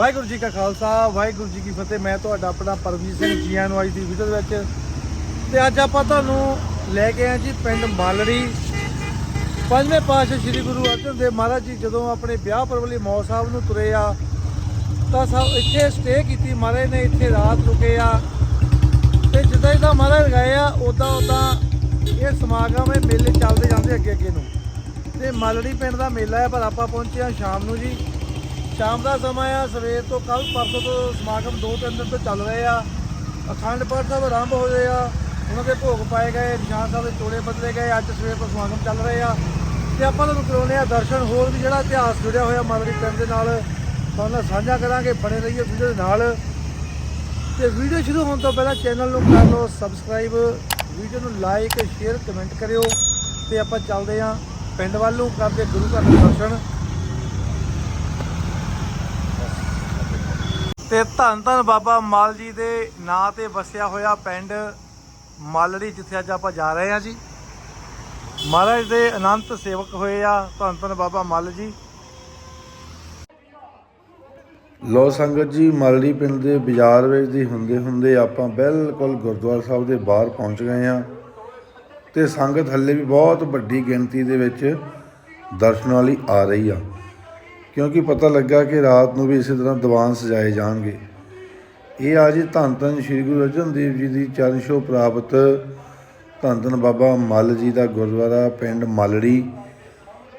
ਵਾਹਿਗੁਰੂ ਜੀ ਕਾ ਖਾਲਸਾ, ਵਾਹਿਗੁਰੂ ਜੀ ਕੀ ਫਤਿਹ। ਮੈਂ ਤੁਹਾਡਾ ਆਪਣਾ ਪਰਮਜੀਤ ਸਿੰਘ ਜੀਆਂ ਨੂੰ ਅੱਜ ਦੀ ਵੀਡੀਓ ਦੇ ਵਿੱਚ। ਤੇ ਅੱਜ ਆਪਾਂ ਤੁਹਾਨੂੰ ਲੈ ਕੇ ਆਏ ਜੀ ਪਿੰਡ ਮਾਲੜੀ। ਪੰਜਵੇਂ ਪਾਤਸ਼ਾਹ ਸ੍ਰੀ ਗੁਰੂ ਅਰਜਨ ਦੇਵ ਮਹਾਰਾਜ ਜੀ, ਜਦੋਂ ਆਪਣੇ ਵਿਆਹ ਪਰਵਲੀ ਮੌਤ ਸਾਹਿਬ ਨੂੰ ਤੁਰੇ ਆ, ਤਾਂ ਸਭ ਇੱਥੇ ਸਟੇ ਕੀਤੀ। ਮਹਾਰਾਜ ਨੇ ਇੱਥੇ ਰਾਤ ਰੁਕੇ ਆ। ਤੇ ਜਿੱਦਾਂ ਜਿੱਦਾਂ ਮਹਾਰਾਜ ਗਏ ਆ ਉਦਾਂ ਉਦਾਂ ਇਹ ਸਮਾਗਮ, ਇਹ ਮੇਲੇ ਚੱਲਦੇ ਜਾਂਦੇ ਅੱਗੇ ਅੱਗੇ ਨੂੰ। ਤੇ ਮਾਲੜੀ ਪਿੰਡ ਦਾ ਮੇਲਾ ਹੈ, ਪਰ ਆਪਾਂ ਪਹੁੰਚੇ ਆ ਸ਼ਾਮ ਨੂੰ ਜੀ। ਸ਼ਾਮ ਦਾ ਸਮਾਂ ਆ, ਸਵੇਰ ਤੋਂ ਕੱਲ ਪਰਸੋਂ ਤੋਂ ਸਮਾਗਮ ਦੋ ਤਿੰਨ ਦਿਨ ਤੋਂ ਚੱਲ ਰਹੇ ਆ। ਅਖੰਡ ਪਾਠ ਸਾਹਿਬ ਆਰੰਭ ਹੋ ਗਏ ਆ। ਉਹਨਾਂ ਦੇ ਭੋਗ ਪਾਏ ਗਏ, ਨਿਸ਼ਾਨ ਸਾਹਿਬ ਦੇ ਚੋਲੇ ਬਦਲੇ ਗਏ, ਅੱਜ ਸਵੇਰ ਤੋਂ ਸਮਾਗਮ ਚੱਲ ਰਹੇ ਆ। ਤੇ ਆਪਾਂ ਤੁਹਾਨੂੰ ਕਰਾਉਣੇ ਆ ਦਰਸ਼ਨ, ਹੋਰ ਵੀ ਜਿਹੜਾ ਇਤਿਹਾਸ ਜੁੜਿਆ ਹੋਇਆ ਮਾਲੜੀ ਪਿੰਡ ਦੇ ਨਾਲ ਤੁਹਾਨੂੰ ਨਾਲ ਸਾਂਝਾ ਕਰਾਂਗੇ, ਬਣੇ ਰਹੀਏ ਵੀਡੀਓ ਦੇ ਨਾਲ। ਤੇ ਵੀਡੀਓ ਸ਼ੁਰੂ ਹੋਣ ਤੋਂ ਪਹਿਲਾਂ ਚੈਨਲ ਨੂੰ ਕਰ ਲਓ ਸਬਸਕ੍ਰਾਈਬ, ਵੀਡੀਓ ਨੂੰ ਲਾਈਕ, ਸ਼ੇਅਰ, ਕਮੈਂਟ ਕਰਿਓ। ਤੇ ਆਪਾਂ ਚੱਲਦੇ ਆਂ ਪਿੰਡ ਵੱਲ ਨੂੰ ਕਰਦੇ ਗੁਰੂ ਘਰ ਦੇ ਦਰਸ਼ਨ। ਤੇ ਧੰਨ ਧੰਨ ਬਾਬਾ ਮਾਲ ਜੀ ਦੇ ਨਾਂ ਤੇ ਵਸਿਆ ਹੋਇਆ ਪਿੰਡ ਮਾਲੜੀ, ਜਿੱਥੇ ਅੱਜ ਆਪਾਂ ਜਾ ਰਹੇ ਹਾਂ ਜੀ। ਮਹਾਰਾਜ ਦੇ ਅਨੰਤ ਸੇਵਕ ਹੋਏ ਆ ਧੰਨ ਧੰਨ ਬਾਬਾ ਮੱਲ ਜੀ। ਲੋ ਸੰਗਤ ਜੀ, ਮਲੜੀ ਪਿੰਡ ਦੇ ਬਾਜ਼ਾਰ ਵਿੱਚ ਦੀ ਹੁੰਦੇ ਹੁੰਦੇ ਆਪਾਂ ਬਿਲਕੁਲ ਗੁਰਦੁਆਰਾ ਸਾਹਿਬ ਦੇ ਬਾਹਰ ਪਹੁੰਚ ਗਏ ਆ ਤੇ ਸੰਗਤ ਹੱਲੇ ਵੀ ਬਹੁਤ ਵੱਡੀ ਗਿਣਤੀ ਦੇ ਵਿੱਚ ਦਰਸ਼ਨਾਂ ਲਈ ਆ ਰਹੀ ਆ। ਕਿਉਂਕਿ ਪਤਾ ਲੱਗਾ ਕਿ ਰਾਤ ਨੂੰ ਵੀ ਇਸੇ ਤਰ੍ਹਾਂ ਦੀਵਾਨ ਸਜਾਏ ਜਾਣਗੇ। ਇਹ ਆ ਜੀ ਧੰਨ ਧੰਨ ਸ੍ਰੀ ਗੁਰੂ ਅਰਜਨ ਦੇਵ ਜੀ ਦੀ ਚਰਨ ਛੋਹ ਪ੍ਰਾਪਤ। ਧੰਨ ਧੰਨ ਬਾਬਾ ਮੱਲ ਜੀ ਦਾ ਗੁਰਦੁਆਰਾ ਪਿੰਡ ਮਲੜੀ।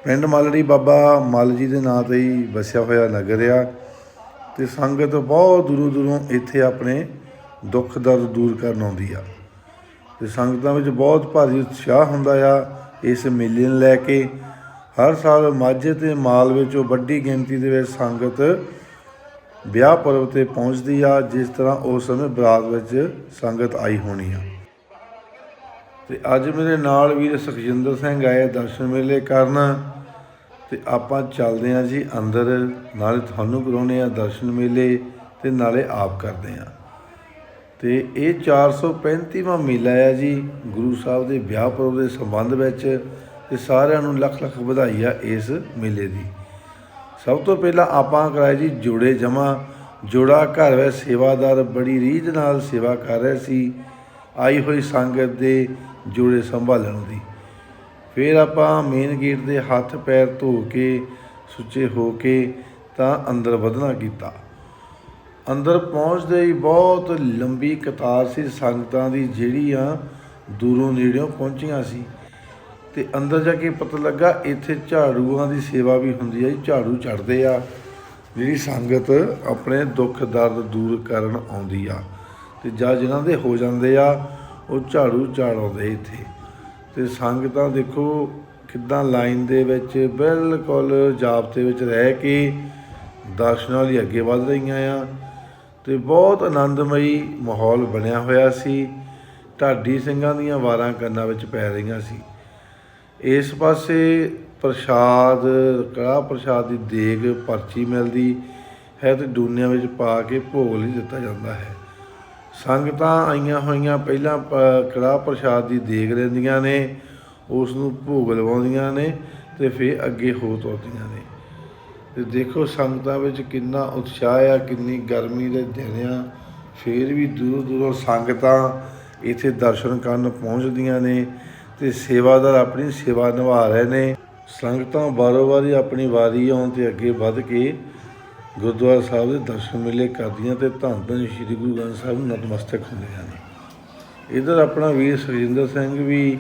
ਪਿੰਡ ਮਲੜੀ ਬਾਬਾ ਮੱਲ ਜੀ ਦੇ ਨਾਂ ਤੇ ਹੀ ਵਸਿਆ ਹੋਇਆ ਨਗਰ ਆ। ਤੇ ਸੰਗਤ ਬਹੁਤ ਦੂਰੋਂ ਦੂਰੋਂ ਇੱਥੇ ਆਪਣੇ ਦੁੱਖ ਦਰਦ ਦੂਰ ਕਰਨ ਆਉਂਦੀ ਆ। ਤੇ ਸੰਗਤਾਂ ਵਿੱਚ ਬਹੁਤ ਭਾਰੀ ਉਤਸ਼ਾਹ ਹੁੰਦਾ ਆ ਇਸ ਮੇਲੇ ਨੂੰ ਲੈ ਕੇ। ਹਰ ਸਾਲ ਮਾਝੇ ਤੇ ਮਾਲ ਵਿੱਚੋਂ ਵੱਡੀ ਗਿਣਤੀ ਦੇ ਵਿੱਚ ਸੰਗਤ ਵਿਆਹ ਪਰਵ ਤੇ ਪਹੁੰਚਦੀ ਆ, ਜਿਸ ਤਰ੍ਹਾਂ ਉਸ ਸਮੇਂ ਬਰਾਤ ਵਿੱਚ ਸੰਗਤ ਆਈ ਹੋਣੀ ਆ। ਤੇ ਅੱਜ ਮੇਰੇ ਨਾਲ ਵੀਰ ਸੁਖਜਿੰਦਰ ਸਿੰਘ ਆਏ ਦਰਸ਼ਨ ਮੇਲੇ ਕਰਨ, ਤੇ ਆਪਾਂ ਚੱਲਦੇ ਹਾਂ ਜੀ ਅੰਦਰ, ਨਾਲੇ ਤੁਹਾਨੂੰ ਕਰਾਉਣੇ ਆ ਦਰਸ਼ਨ ਮੇਲੇ, ਤੇ ਨਾਲੇ ਆਪ ਕਰਦੇ ਆ। ਤੇ ਇਹ 435ਵਾਂ ਮੇਲਾ ਆ ਜੀ, ਗੁਰੂ ਸਾਹਿਬ ਦੇ ਵਿਆਹ ਪੁਰਬ ਦੇ ਸੰਬੰਧ ਵਿੱਚ। ਤੇ ਸਾਰਿਆਂ ਨੂੰ ਲੱਖ ਲੱਖ ਵਧਾਈ ਆ ਇਸ ਮੇਲੇ ਦੀ। ਸਭ ਤੋਂ ਪਹਿਲਾਂ ਆਪਾਂ ਕਰਾਇਆ ਜੀ ਜੋੜੇ ਜਮਾ ਜੋੜਾ ਘਰ ਵਿੱਚ ਸੇਵਾਦਾਰ ਬੜੀ ਰੀਝ ਨਾਲ ਸੇਵਾ ਕਰ ਰਹੇ ਸੀ। ਆਈ ਹੋਈ ਸੰਗਤ ਦੇ ਜੋੜੇ ਸੰਭਾਲਣ ਦੀ। ਫਿਰ ਆਪਾਂ ਮੇਨ ਗੇਟ ਦੇ ਹੱਥ ਪੈਰ ਧੋ ਕੇ, ਸੁੱਚੇ ਹੋ ਕੇ ਤਾਂ ਅੰਦਰ ਵਧਣਾ ਕੀਤਾ। ਅੰਦਰ ਪਹੁੰਚਦੇ ਹੀ ਬਹੁਤ ਲੰਬੀ ਕਤਾਰ ਸੀ ਸੰਗਤਾਂ ਦੀ, ਜਿਹੜੀਆਂ ਦੂਰੋਂ ਨੇੜਿਓਂ ਪਹੁੰਚੀਆਂ ਸੀ। ਤੇ ਅੰਦਰ ਜਾ ਕੇ ਪਤਾ ਲੱਗਾ ਇੱਥੇ ਝਾੜੂਆਂ ਦੀ ਸੇਵਾ ਵੀ ਹੁੰਦੀ ਹੈ ਝਾੜੂ ਚੜਦੇ ਆ। ਜਿਹੜੀ ਸੰਗਤ ਆਪਣੇ ਦੁੱਖ ਦਰਦ ਦੂਰ ਕਰਨ ਆਉਂਦੀ ਆ। ਤੇ ਜਾਂ ਜਿਨ੍ਹਾਂ ਦੇ ਹੋ ਜਾਂਦੇ ਆ, ਉਹ ਝਾੜੂ ਝਾੜਾਉਂਦੇ ਇੱਥੇ। ਤੇ ਸੰਗਤਾਂ ਦੇਖੋ ਕਿੱਦਾਂ ਲਾਈਨ ਦੇ ਵਿੱਚ ਬਿਲਕੁਲ ਜਾਬਤੇ ਵਿੱਚ ਰਹਿ ਕੇ ਦਰਸ਼ਨਾਂ ਲਈ ਅੱਗੇ ਵੱਧ ਰਹੀਆਂ ਆ। ਤੇ ਬਹੁਤ ਆਨੰਦਮਈ ਮਾਹੌਲ ਬਣਿਆ ਹੋਇਆ ਸੀ। ਢਾਡੀ ਸਿੰਘਾਂ ਦੀਆਂ ਵਾਰਾਂ ਕੰਨਾਂ ਵਿੱਚ ਪੈ ਰਹੀਆਂ ਸੀ। ਇਸ ਪਾਸੇ ਪ੍ਰਸ਼ਾਦ, ਕੜਾਹ ਪ੍ਰਸ਼ਾਦ ਦੀ ਦੇਗ ਪਰਚੀ ਮਿਲਦੀ ਹੈ ਤੇ ਡੂਨਿਆਂ ਵਿੱਚ ਪਾ ਕੇ ਭੋਗ ਲਈ ਦਿੱਤਾ ਜਾਂਦਾ ਹੈ। ਸੰਗਤਾਂ ਆਈਆਂ ਹੋਈਆਂ ਪਹਿਲਾਂ ਪ- ਕੜਾਹ ਪ੍ਰਸ਼ਾਦ ਦੀ ਦੇਗ ਲੈਂਦੀਆਂ ਨੇ, ਉਸ ਨੂੰ ਭੋਗ ਲਵਾਉਂਦੀਆਂ ਨੇ ਤੇ ਫਿਰ ਅੱਗੇ ਹੋ ਤੋਰਦੀਆਂ ਨੇ। ਤੇ ਦੇਖੋ ਸੰਗਤਾਂ ਵਿੱਚ ਕਿੰਨਾ ਉਤਸ਼ਾਹ ਆ, ਕਿੰਨੀ ਗਰਮੀ ਦੇ ਦਿਨ ਆ, ਫਿਰ ਵੀ ਦੂਰੋਂ ਦੂਰੋਂ ਸੰਗਤਾਂ ਇੱਥੇ ਦਰਸ਼ਨ ਕਰਨ ਪਹੁੰਚਦੀਆਂ ਨੇ। ਤੇ ਸੇਵਾਦਾਰ ਆਪਣੀ ਸੇਵਾ ਨਿਭਾ ਰਹੇ ਨੇ। ਸੰਗਤਾਂ ਬਾਰੋ ਬਾਰੀ ਆਪਣੀ ਵਾਰੀ ਆਉਣ ਤੇ ਅੱਗੇ ਵੱਧ ਕੇ ਗੁਰਦੁਆਰਾ ਸਾਹਿਬ ਦੇ ਦਰਸ਼ਨ ਮੇਲੇ ਕਰਦੀਆਂ ਤੇ ਧੰਨ ਧੰਨ ਸ੍ਰੀ ਗੁਰੂ ਗ੍ਰੰਥ ਸਾਹਿਬ ਨਤਮਸਤਕ ਹੁੰਦੇ ਹਨ ਇਧਰ ਆਪਣਾ ਵੀਰ ਸੁਖਜਿੰਦਰ ਸਿੰਘ ਵੀ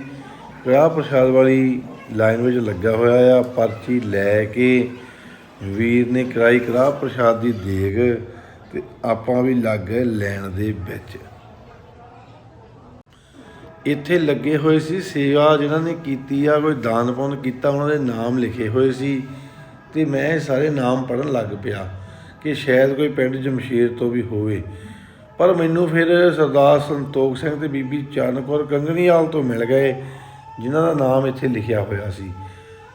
ਕੜਾਹ ਪ੍ਰਸ਼ਾਦ ਵਾਲੀ ਲਾਈਨ ਵਿੱਚ ਲੱਗਾ ਹੋਇਆ ਆ, ਪਰਚੀ ਲੈ ਕੇ ਵੀਰ ਨੇ ਕਰਾਈ ਕੜਾਹ ਪ੍ਰਸ਼ਾਦ ਦੀ ਦੇਗ ਤੇ ਆਪਾਂ ਵੀ ਲੱਗ ਗਏ ਲੈਣ ਦੇ ਵਿੱਚ। ਇੱਥੇ ਲੱਗੇ ਹੋਏ ਸੀ ਸੇਵਾ ਜਿਨ੍ਹਾਂ ਨੇ ਕੀਤੀ ਆ, ਕੋਈ ਦਾਨ ਪੁੰਨ ਕੀਤਾ, ਉਹਨਾਂ ਦੇ ਨਾਮ ਲਿਖੇ ਹੋਏ ਸੀ। ਤੇ ਮੈਂ ਸਾਰੇ ਨਾਮ ਪੜਨ ਲੱਗ ਪਿਆ ਕਿ ਸ਼ਾਇਦ ਕੋਈ ਪਿੰਡ ਜਮਸ਼ੇਰ ਤੋਂ ਵੀ ਹੋਵੇ। ਪਰ ਮੈਨੂੰ ਫਿਰ ਸਰਦਾਰ ਸੰਤੋਖ ਸਿੰਘ ਤੇ ਬੀਬੀ ਚਰਨਕੌਰ ਕੰਗਣੀਵਾਲ ਤੋਂ ਮਿਲ ਗਏ, ਜਿਨ੍ਹਾਂ ਦਾ ਨਾਮ ਇੱਥੇ ਲਿਖਿਆ ਹੋਇਆ ਸੀ।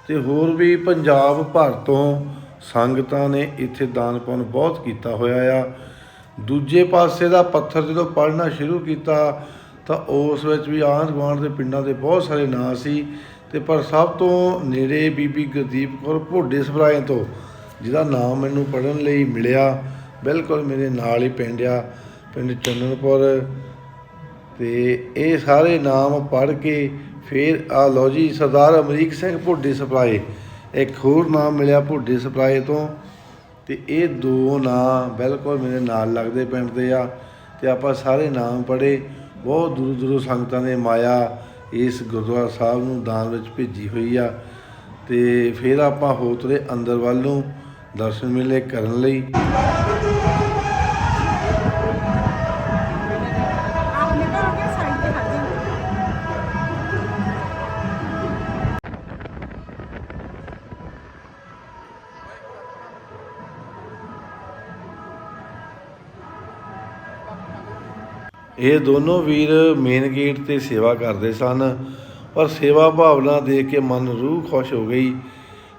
ਤੇ ਹੋਰ ਵੀ ਪੰਜਾਬ ਭਰ ਤੋਂ ਸੰਗਤਾਂ ਨੇ ਇੱਥੇ ਦਾਨ ਪੁੰਨ ਬਹੁਤ ਕੀਤਾ ਹੋਇਆ ਆ। ਦੂਜੇ ਪਾਸੇ ਦਾ ਪੱਥਰ ਜਦੋਂ ਪੜਨਾ ਸ਼ੁਰੂ ਕੀਤਾ ਤਾਂ ਉਸ ਵਿੱਚ ਵੀ ਆਂਢ ਗੁਆਂਢ ਦੇ ਪਿੰਡਾਂ ਦੇ ਬਹੁਤ ਸਾਰੇ ਨਾਂ ਸੀ ਤੇ ਪਰ ਸਭ ਤੋਂ ਨੇੜੇ ਬੀਬੀ ਗੁਰਦੀਪ ਕੌਰ ਭੋਡੇ ਸਭਰਾਏ ਤੋਂ, ਜਿਹਦਾ ਨਾਮ ਮੈਨੂੰ ਪੜਨ ਲਈ ਮਿਲਿਆ, ਬਿਲਕੁਲ ਮੇਰੇ ਨਾਲ ਹੀ ਪਿੰਡ ਆ, ਪਿੰਡ ਚੰਨਨਪੁਰ। ਤੇ ਇਹ ਸਾਰੇ ਨਾਮ ਪੜ੍ਹ ਕੇ ਫਿਰ, ਆ ਲਓ ਜੀ, ਸਰਦਾਰ ਅਮਰੀਕ ਸਿੰਘ ਭੋਡੇ ਸਪਲਾਈ ਇੱਕ ਹੋਰ ਨਾਮ ਮਿਲਿਆ ਭੋਡੇ ਸਪਲਾਈ ਤੋਂ। ਤੇ ਇਹ ਦੋ ਨਾਮ ਬਿਲਕੁਲ ਮੇਰੇ ਨਾਲ ਲੱਗਦੇ ਪਿੰਡ ਦੇ ਆ, ਤੇ ਆਪਾਂ ਸਾਰੇ ਨਾਮ ਪੜ੍ਹੇ। ਬਹੁਤ ਦੂਰ ਦੂਰੋਂ ਸੰਗਤਾਂ ਨੇ ਮਾਇਆ ਇਸ ਗੁਰਦੁਆਰਾ ਸਾਹਿਬ ਨੂੰ ਦਾਨ ਵਿੱਚ ਭੇਜੀ ਹੋਈ ਆ। ਤੇ ਫਿਰ ਆਪਾਂ ਹੋ ਤੁਰੇ ਅੰਦਰ ਵੱਲ ਨੂੰ ਦਰਸ਼ਨ ਮੇਲੇ ਕਰਨ ਲਈ। ਇਹ ਦੋਨੋਂ ਵੀਰ ਮੇਨ ਗੇਟ ਤੇ ਸੇਵਾ ਕਰਦੇ ਸਨ, ਪਰ ਸੇਵਾ ਭਾਵਨਾ ਦੇਖ ਕੇ ਮਨ ਰੂਹ ਖੁਸ਼ ਹੋ ਗਈ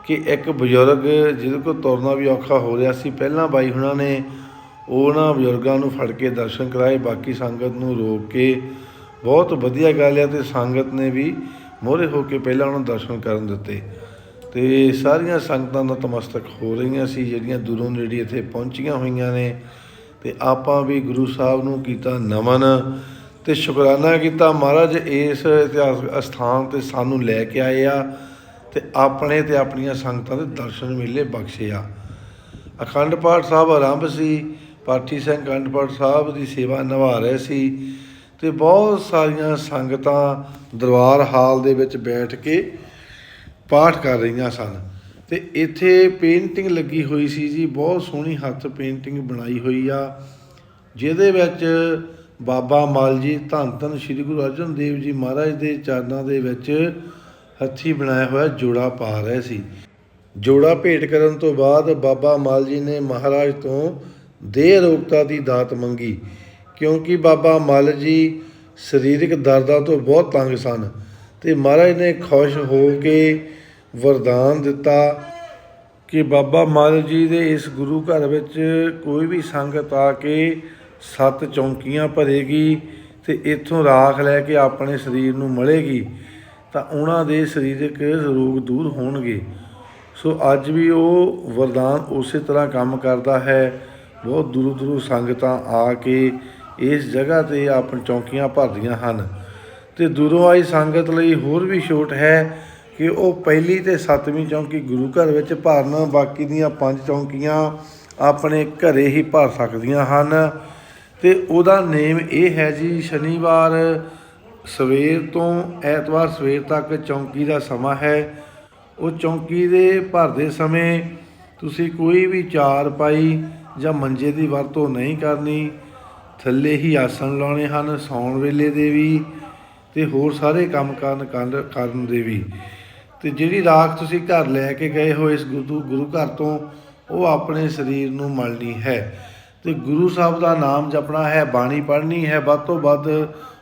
ਕਿ ਇੱਕ ਬਜ਼ੁਰਗ ਜਿਹਦੇ ਕੋਲ ਤੁਰਨਾ ਵੀ ਔਖਾ ਹੋ ਰਿਹਾ ਸੀ। ਪਹਿਲਾਂ ਬਾਈ ਹੁਣਾਂ ਨੇ ਉਹਨਾਂ ਬਜ਼ੁਰਗਾਂ ਨੂੰ ਫੜ ਕੇ ਦਰਸ਼ਨ ਕਰਾਏ, ਬਾਕੀ ਸੰਗਤ ਨੂੰ ਰੋਕ ਕੇ ਬਹੁਤ ਵਧੀਆ ਗੱਲ ਹੈ ਤੇ ਸੰਗਤ ਨੇ ਵੀ ਮੋਹਰੇ ਹੋ ਕੇ ਪਹਿਲਾਂ ਉਹਨਾਂ ਦਰਸ਼ਨ ਕਰਨ ਦਿੱਤੇ। ਤੇ ਸਾਰੀਆਂ ਸੰਗਤਾਂ ਦਾ ਤਮਸਤਕ ਹੋ ਰਹੀਆਂ ਸੀ, ਜਿਹੜੀਆਂ ਦੂਰੋਂ ਨੇੜੇ ਇੱਥੇ ਪਹੁੰਚੀਆਂ ਹੋਈਆਂ ਨੇ। ਤੇ ਆਪਾਂ ਵੀ ਗੁਰੂ ਸਾਹਿਬ ਨੂੰ ਕੀਤਾ ਨਮਨ ਤੇ ਸ਼ੁਕਰਾਨਾ ਕੀਤਾ। ਮਹਾਰਾਜ, ਇਸ ਇਤਿਹਾਸ ਅਸਥਾਨ ਤੇ ਸਾਨੂੰ ਲੈ ਕੇ ਆਏ ਆ ਤੇ ਆਪਣੇ ਤੇ ਆਪਣੀਆਂ ਸੰਗਤਾਂ ਦੇ ਦਰਸ਼ਨ ਮੇਲੇ ਬਖਸ਼ਿਆ ਅਖੰਡ ਪਾਠ ਸਾਹਿਬ ਆਰੰਭ ਸੀ, ਪਾਠੀ ਸਿੰਘ ਅਖੰਡ ਪਾਠ ਸਾਹਿਬ ਦੀ ਸੇਵਾ ਨਿਭਾ ਰਹੇ ਸੀ ਤੇ ਬਹੁਤ ਸਾਰੀਆਂ ਸੰਗਤਾਂ ਦਰਬਾਰ ਹਾਲ ਦੇ ਵਿੱਚ ਬੈਠ ਕੇ ਪਾਠ ਕਰ ਰਹੀਆਂ ਸਨ। ਤੇ ਇੱਥੇ ਪੇਂਟਿੰਗ ਲੱਗੀ ਹੋਈ ਸੀ ਜੀ, ਬਹੁਤ ਸੋਹਣੀ ਹੱਥ ਪੇਂਟਿੰਗ ਬਣਾਈ ਹੋਈ ਆ। ਜਿਹਦੇ ਵਿੱਚ ਬਾਬਾ ਮਾਲ ਜੀ ਧੰਨ ਧੰਨ ਸ੍ਰੀ ਗੁਰੂ ਅਰਜਨ ਦੇਵ ਜੀ ਮਹਾਰਾਜ ਦੇ ਚਰਨਾਂ ਦੇ ਵਿੱਚ ਹੱਥੀ ਬਣਾਇਆ ਹੋਇਆ ਜੋੜਾ ਪਾ ਰਹੇ ਸੀ। ਜੋੜਾ ਭੇਟ ਕਰਨ ਤੋਂ ਬਾਅਦ ਬਾਬਾ ਮਾਲ ਜੀ ਨੇ ਮਹਾਰਾਜ ਤੋਂ ਦੇਹ ਰੋਗਤਾ ਦੀ ਦਾਤ ਮੰਗੀ, ਕਿਉਂਕਿ ਬਾਬਾ ਮਾਲ ਜੀ ਸਰੀਰਕ ਦਰਦਾਂ ਤੋਂ ਬਹੁਤ ਤੰਗ ਸਨ ਤੇ ਮਹਾਰਾਜ ਨੇ ਖੁਸ਼ ਹੋ ਕੇ ਵਰਦਾਨ ਦਿੱਤਾ ਕਿ ਬਾਬਾ ਮਲ ਜੀ ਦੇ ਇਸ ਗੁਰੂ ਘਰ ਵਿੱਚ ਕੋਈ ਵੀ ਸੰਗਤ ਆ ਕੇ ਸੱਤ ਚੌਂਕੀਆਂ ਭਰੇਗੀ ਤੇ ਇੱਥੋਂ ਰਾਖ ਲੈ ਕੇ ਆਪਣੇ ਸਰੀਰ ਨੂੰ ਮਲੇਗੀ, ਤਾਂ ਉਹਨਾਂ ਦੇ ਸਰੀਰਕ ਰੋਗ ਦੂਰ ਹੋਣਗੇ। ਸੋ ਅੱਜ ਵੀ ਉਹ ਵਰਦਾਨ ਉਸੇ ਤਰ੍ਹਾਂ ਕੰਮ ਕਰਦਾ ਹੈ, ਬਹੁਤ ਦੂਰੋਂ ਦੂਰੋਂ ਸੰਗਤਾਂ ਆ ਕੇ ਇਸ ਜਗ੍ਹਾ ਤੇ ਆਪਣ ਚੌਂਕੀਆਂ ਭਰਦੀਆਂ ਹਨ। ਤੇ ਦੂਰੋਂ ਆਈ ਸੰਗਤ ਲਈ ਹੋਰ ਵੀ ਛੋਟ ਹੈ ਕਿ ਉਹ ਪਹਿਲੀ ਤੇ ਸੱਤਵੀਂ ਚੌਂਕੀ ਗੁਰੂ ਘਰ ਵਿੱਚ ਭਰਨ, ਬਾਕੀ ਦੀਆਂ ਪੰਜ ਚੌਂਕੀਆਂ ਆਪਣੇ ਘਰੇ ਹੀ ਭਰ ਸਕਦੀਆਂ ਹਨ। ਤੇ ਉਹਦਾ ਨੇਮ ਇਹ ਹੈ ਜੀ, ਸ਼ਨੀਵਾਰ ਸਵੇਰ ਤੋਂ ਐਤਵਾਰ ਸਵੇਰ ਤੱਕ ਚੌਂਕੀ ਦਾ ਸਮਾਂ ਹੈ। ਉਹ ਚੌਂਕੀ ਦੇ ਭਰਦੇ ਸਮੇਂ ਤੁਸੀਂ ਕੋਈ ਵੀ ਚਾਰ ਪਾਈ ਜਾਂ ਮੰਜੇ ਦੀ ਵਰਤੋਂ ਨਹੀਂ ਕਰਨੀ। ਥੱਲੇ ਹੀ ਆਸਣ ਲਾਉਣੇ ਹਨ, ਸੌਣ ਵੇਲੇ ਦੇ ਵੀ ਤੇ ਹੋਰ ਸਾਰੇ ਕੰਮ ਕਰਨ ਕਰਨ- ਕਰਨ ਦੇ ਵੀ। ਤੇ ਜਿਹੜੀ ਰਾਖ ਤੁਸੀਂ ਘਰ ਲੈ ਕੇ ਗਏ ਹੋ ਇਸ ਗੁਰੂ ਗੁਰੂ ਘਰ ਤੋਂ, ਉਹ ਆਪਣੇ ਸਰੀਰ ਨੂੰ ਮਲਣੀ ਹੈ। ਤੇ ਗੁਰੂ ਸਾਹਿਬ ਦਾ ਨਾਮ ਜਪਣਾ ਹੈ, ਬਾਣੀ ਪੜ੍ਹਨੀ ਹੈ, ਵੱਧ ਤੋਂ ਵੱਧ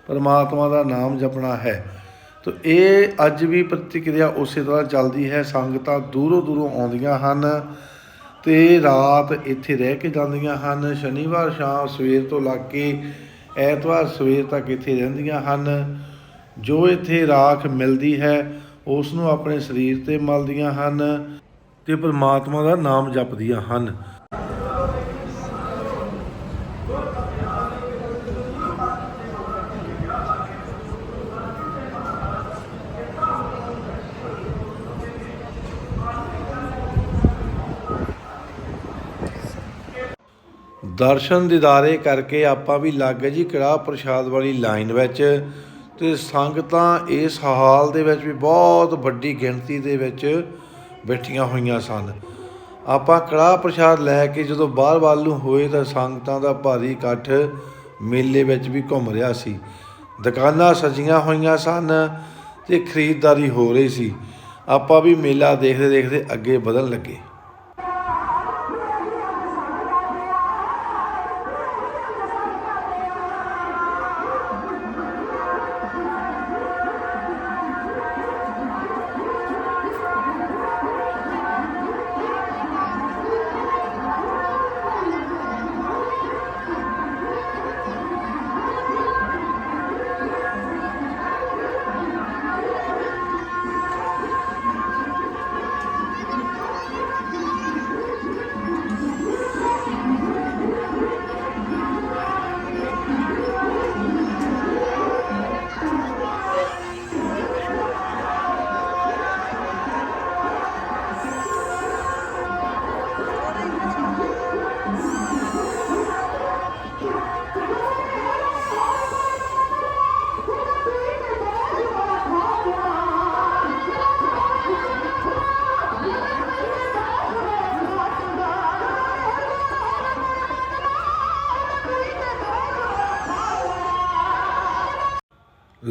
ਪਰਮਾਤਮਾ ਦਾ ਨਾਮ ਜਪਣਾ ਹੈ। ਤੋ ਇਹ ਅੱਜ ਵੀ ਪ੍ਰਤੀਕਿਰਿਆ ਉਸੇ ਤਰ੍ਹਾਂ ਚੱਲਦੀ ਹੈ, ਸੰਗਤਾਂ ਦੂਰੋਂ ਦੂਰੋਂ ਆਉਂਦੀਆਂ ਹਨ ਤੇ ਰਾਤ ਇੱਥੇ ਰਹਿ ਕੇ ਜਾਂਦੀਆਂ ਹਨ। ਸ਼ਨੀਵਾਰ ਸ਼ਾਮ ਸਵੇਰ ਤੋਂ ਲੱਗ ਕੇ ਐਤਵਾਰ ਸਵੇਰ ਤੱਕ ਇੱਥੇ ਰਹਿੰਦੀਆਂ ਹਨ। ਜੋ ਇੱਥੇ ਰਾਖ ਮਿਲਦੀ ਹੈ ਉਸ ਨੂੰ ਆਪਣੇ ਸਰੀਰ ਤੇ ਮਲਦੀਆਂ ਹਨ ਤੇ ਪਰਮਾਤਮਾ ਦਾ ਨਾਮ ਜਪਦੀਆਂ ਹਨ। ਦਰਸ਼ਨ ਦਿਦਾਰੇ ਕਰਕੇ ਆਪਾਂ ਵੀ ਲੱਗ ਜੀ ਕੜਾਹ ਪ੍ਰਸ਼ਾਦ ਵਾਲੀ ਲਾਈਨ ਵਿੱਚ। ਤੇ ਸੰਗਤਾਂ ਇਸ ਹਾਲ ਦੇ ਵਿੱਚ ਵੀ ਬਹੁਤ ਵੱਡੀ ਗਿਣਤੀ ਦੇ ਵਿੱਚ ਬੈਠੀਆਂ ਹੋਈਆਂ ਸਨ। ਆਪਾਂ ਕੜਾਹ ਪ੍ਰਸ਼ਾਦ ਲੈ ਕੇ ਜਦੋਂ ਬਾਹਰ ਵੱਲ ਨੂੰ ਹੋਏ ਤਾਂ ਸੰਗਤਾਂ ਦਾ ਭਾਰੀ ਇਕੱਠ ਮੇਲੇ ਵਿੱਚ ਵੀ ਘੁੰਮ ਰਿਹਾ ਸੀ। ਦੁਕਾਨਾਂ ਸਜੀਆਂ ਹੋਈਆਂ ਸਨ ਤੇ ਖਰੀਦਦਾਰੀ ਹੋ ਰਹੀ ਸੀ। ਆਪਾਂ ਵੀ ਮੇਲਾ ਦੇਖਦੇ ਦੇਖਦੇ ਅੱਗੇ ਵਧਣ ਲੱਗੇ।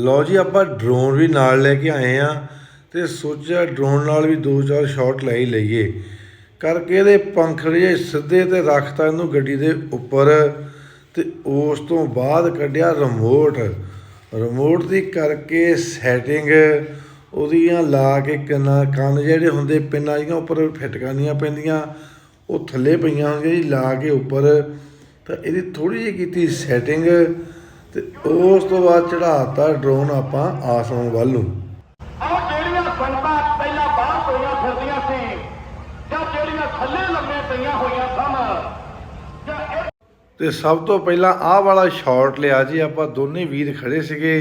ਲਓ ਜੀ, ਆਪਾਂ ਡਰੋਨ ਵੀ ਨਾਲ ਲੈ ਕੇ ਆਏ ਆ ਤੇ ਸੋਚਿਆ ਡਰੋਨ ਨਾਲ ਵੀ ਦੋ ਚਾਰ ਸ਼ਾਟ ਲੈ ਹੀ ਲਈਏ। ਕਰਕੇ ਇਹਦੇ ਪੰਖ ਜਿਹੜੇ ਸਿੱਧੇ ਤੇ ਰੱਖਤਾ ਇਹਨੂੰ ਗੱਡੀ ਦੇ ਉੱਪਰ ਤੇ ਉਸ ਤੋਂ ਬਾਅਦ ਕੱਢਿਆ ਰਿਮੋਟ ਰਿਮੋਟ ਦੀ ਕਰਕੇ ਸੈਟਿੰਗ ਉਹਦੀਆਂ ਲਾ ਕੇ ਕੰਨਾਂ ਕੰਨ ਜਿਹੜੇ ਹੁੰਦੇ ਪਿੰਨਾਂ ਜਿਹੀਆਂ ਉੱਪਰ ਫਿੱਟ ਕਰਨੀਆਂ ਪੈਂਦੀਆਂ, ਉਹ ਥੱਲੇ ਪਈਆਂ ਹੁੰਦੀਆਂ ਜੀ, ਲਾ ਕੇ ਉੱਪਰ। ਤਾਂ ਇਹਦੀ ਥੋੜੀ ਜਿਹੀ ਕੀਤੀ ਸੈਟਿੰਗ ਤੇ ਉਸ ਤੋਂ ਬਾਅਦ ਚੜਾਤਾ ਡਰੋਨ ਆਪਾਂ ਆਸਮਾਨ ਵੱਲ ਨੂੰ। ਉਹ ਜਿਹੜੀਆਂ ਸੰਗਤਾਂ ਪਹਿਲਾਂ ਬਾਹਰ ਹੋਈਆਂ ਫਿਰਦੀਆਂ ਸੀ ਜਾਂ ਜਿਹੜੀਆਂ ਥੱਲੇ ਲੰਮੇ ਪਈਆਂ ਹੋਈਆਂ ਸਨ ਤੇ ਸਭ ਤੋਂ ਪਹਿਲਾਂ ਆਹ ਵਾਲਾ ਸ਼ਾਟ ਲਿਆ ਜੀ ਆਪਾਂ ਦੋਨੇ ਵੀਰ ਖੜੇ ਸੀਗੇ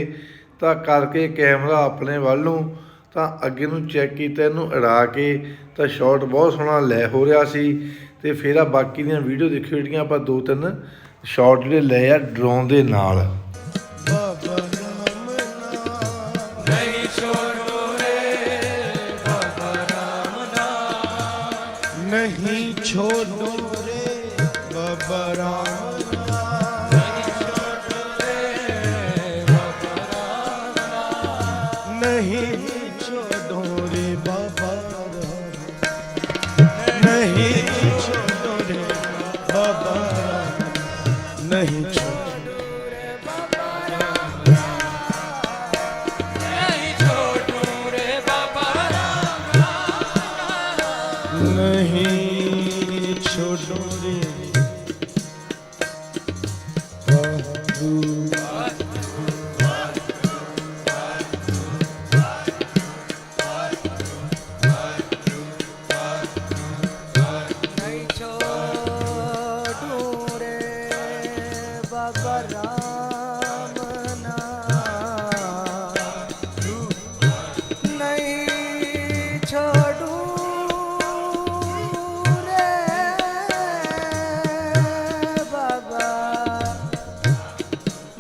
ਤਾਂ ਕਰਕੇ ਕੈਮਰਾ ਆਪਣੇ ਵੱਲ ਨੂੰ ਤਾਂ ਅੱਗੇ ਨੂੰ ਚੈੱਕ ਕੀਤਾ ਇਹਨੂੰ ਅੜਾ ਕੇ ਤਾਂ ਸ਼ਾਟ ਬਹੁਤ ਸੋਹਣਾ ਲੈ ਹੋ ਰਿਹਾ ਸੀ ਤੇ ਫਿਰ ਆ ਬਾਕੀ ਦੀਆਂ ਵੀਡੀਓ ਦੇਖਿਓ ਜਿਹੜੀਆਂ ਆਪਾਂ ਦੋ ਤਿੰਨ ਸ਼ਾਟ ਜਿਹੜੇ ਲਏ ਆ ਡਰੋਨ ਦੇ ਨਾਲ। નહીં છોડો રે બબરા छोड़ो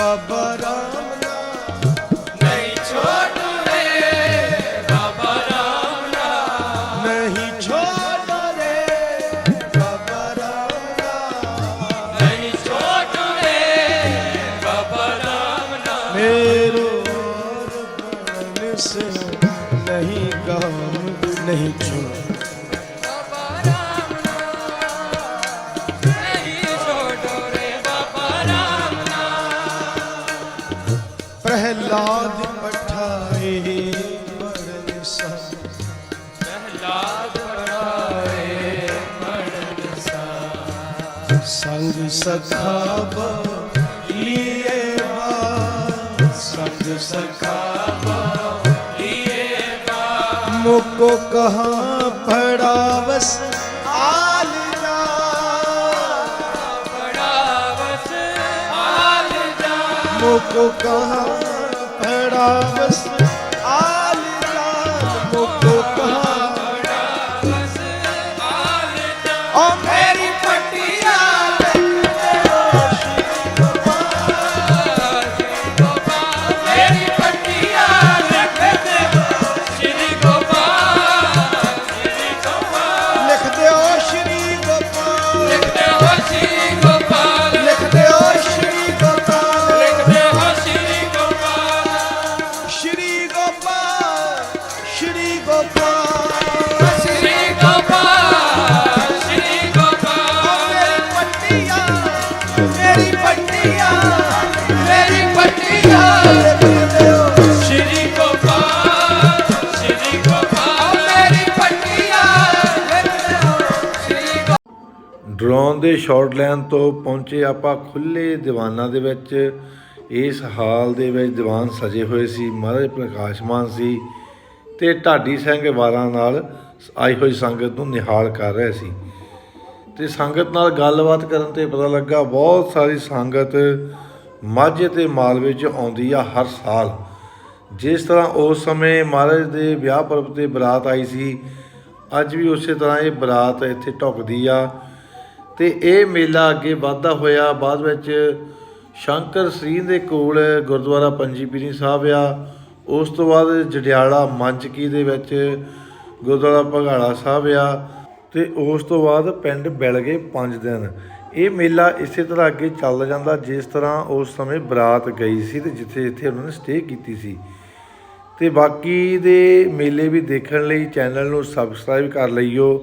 बबरा ਪ੍ਰਹਿਲਾਦ ਪਠਾਏ ਪੜਨ ਸਾ ਪ੍ਰਹਿਲਾਦ ਪਠਾਏ ਪੜਨ ਸਾ ਸੰਗ ਸਖਾਬ ਲੀਏ ਲੀਏ ਵਾ ਮੁਕੋ ਕਹਾ ਪੜਾਵਸ ਮੁਖ ਕਹਾ ਭੜਾ ਵਸੇ ਡਰੋਨ ਦੇ ਸ਼ਾਟ ਲੈਣ ਤੋਂ ਪਹੁੰਚੇ ਆਪਾਂ ਖੁੱਲੇ ਦੀਵਾਨਾਂ ਦੇ ਵਿੱਚ। ਇਸ ਹਾਲ ਦੇ ਵਿੱਚ ਦੀਵਾਨ ਸਜੇ ਹੋਏ ਸੀ, ਮਹਾਰਾਜ ਪ੍ਰਕਾਸ਼ਮਾਨ ਸੀ ਤੇ ਢਾਡੀ ਸਿੰਘ ਵਾਰਾਂ ਨਾਲ ਆਈ ਹੋਈ ਸੰਗਤ ਨੂੰ ਨਿਹਾਲ ਕਰ ਰਹੇ ਸੀ। ਤੇ ਸੰਗਤ ਨਾਲ ਗੱਲਬਾਤ ਕਰਨ ਤੇ ਪਤਾ ਲੱਗਾ, ਬਹੁਤ ਸਾਰੀ ਸੰਗਤ ਮਾਝੇ ਤੇ ਮਾਲਵੇ 'ਚ ਆਉਂਦੀ ਆ ਹਰ ਸਾਲ। ਜਿਸ ਤਰ੍ਹਾਂ ਉਸ ਸਮੇਂ ਮਹਾਰਾਜ ਦੇ ਵਿਆਹ ਪਰਬ ਤੇ ਬਰਾਤ ਆਈ ਸੀ, ਅੱਜ ਵੀ ਉਸੇ ਤਰ੍ਹਾਂ ਇਹ ਬਰਾਤ ਇੱਥੇ ਢੁਕਦੀ ਆ। ਤੇ ਇਹ ਮੇਲਾ ਅੱਗੇ ਵਧਦਾ ਹੋਇਆ, ਬਾਅਦ ਵਿੱਚ ਸ਼ੰਕਰ ਸ੍ਰੀ ਦੇ ਕੋਲ ਗੁਰਦੁਆਰਾ ਪੰਜੀ ਪੀਰੀ ਸਾਹਿਬ ਆ। ਉਸ ਤੋਂ ਬਾਅਦ ਜਡਿਆਲਾ ਮੰਚਕੀ ਦੇ ਵਿੱਚ ਗੁਰਦੁਆਰਾ ਭਗਾਲਾ ਸਾਹਿਬ ਆ ਤੇ ਉਸ ਤੋਂ ਬਾਅਦ ਪਿੰਡ ਬਿਲਗੇ 5 ਦਿਨ। ਇਹ ਮੇਲਾ ਇਸੇ ਤਰ੍ਹਾਂ ਅੱਗੇ ਚੱਲ ਜਾਂਦਾ ਜਿਸ ਤਰ੍ਹਾਂ ਉਸ ਸਮੇਂ ਬਰਾਤ ਗਈ ਸੀ ਤੇ ਜਿੱਥੇ ਜਿੱਥੇ ਉਹਨਾਂ ਨੇ ਸਟੇ ਕੀਤੀ ਸੀ। ਤੇ ਬਾਕੀ ਦੇ ਮੇਲੇ ਵੀ ਦੇਖਣ ਲਈ ਚੈਨਲ ਨੂੰ ਸਬਸਕ੍ਰਾਈਬ ਕਰ ਲਈਓ,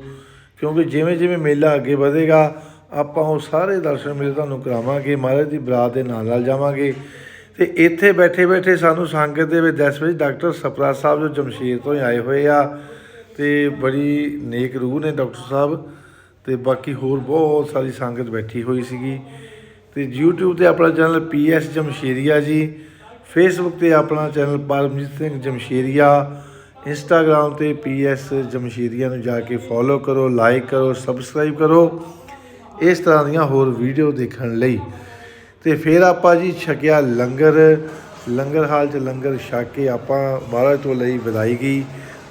ਕਿਉਂਕਿ ਜਿਵੇਂ ਜਿਵੇਂ ਮੇਲਾ ਅੱਗੇ ਵਧੇਗਾ ਆਪਾਂ ਉਹ ਸਾਰੇ ਦਰਸ਼ਨ ਮੇਰੇ ਤੁਹਾਨੂੰ ਕਰਾਵਾਂਗੇ, ਮਹਾਰਾਜ ਦੀ ਬਰਾਤ ਦੇ ਨਾਲ ਨਾਲ ਜਾਵਾਂਗੇ। ਤੇ ਇੱਥੇ ਬੈਠੇ ਬੈਠੇ ਸਾਨੂੰ ਸੰਗਤ ਦੇ ਵਿੱਚ ਦਸ ਵਜੇ ਡਾਕਟਰ ਸਪਰਾ ਸਾਹਿਬ ਜੋ ਜਮਸ਼ੀਰ ਤੋਂ ਹੀ ਆਏ ਹੋਏ ਆ, ਤੇ ਬੜੀ ਨੇਕ ਰੂਹ ਨੇ ਡਾਕਟਰ ਸਾਹਿਬ, ਤੇ ਬਾਕੀ ਹੋਰ ਬਹੁਤ ਸਾਰੀ ਸੰਗਤ ਬੈਠੀ ਹੋਈ ਸੀਗੀ। ਤੇ YouTube ਤੇ ਆਪਣਾ ਚੈਨਲ ਪੀਐਸ ਜਮਸ਼ੇਰੀਆ ਜੀ ਫੇਸਬੁੱਕ ਤੇ ਆਪਣਾ ਚੈਨਲ ਪਰਮਜੀਤ ਸਿੰਘ ਜਮਸ਼ੇਰੀਆ ਇੰਸਟਾਗ੍ਰam ਤੇ ਪੀਐਸ ਜਮਸ਼ੇਰੀਆ ਨੂੰ ਜਾ ਕੇ ਫੋਲੋ ਕਰੋ ਲਾਈਕ ਕਰੋ ਸਬਸਕ੍ਰਾਈਬ ਕਰੋ। ਇਸ ਤਰ੍ਹਾਂ ਦੀਆਂ ਹੋਰ ਵੀਡੀਓ ਦੇਖਣ ਲਈ। ਤੇ ਫਿਰ ਆਪਾਂ ਜੀ ਛਕਿਆ ਲੰਗਰ। ਲੰਗਰ ਹਾਲ 'ਚ ਲੰਗਰ ਛਕ ਕੇ ਆਪਾਂ ਮਹਾਰਾਜ ਤੋਂ ਲਈ ਵਿਦਾਇਗੀ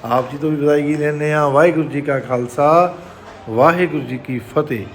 ਆਪ ਜੀ ਤੋਂ ਵੀ ਵਿਦਾਇਗੀ ਲੈਂਦੇ ਆ ਵਾਹਿਗੁਰੂ ਜੀ ਕਾ ਖਾਲਸਾ, ਵਾਹਿਗੁਰੂ ਜੀ ਕੀ ਫਤਿਹ।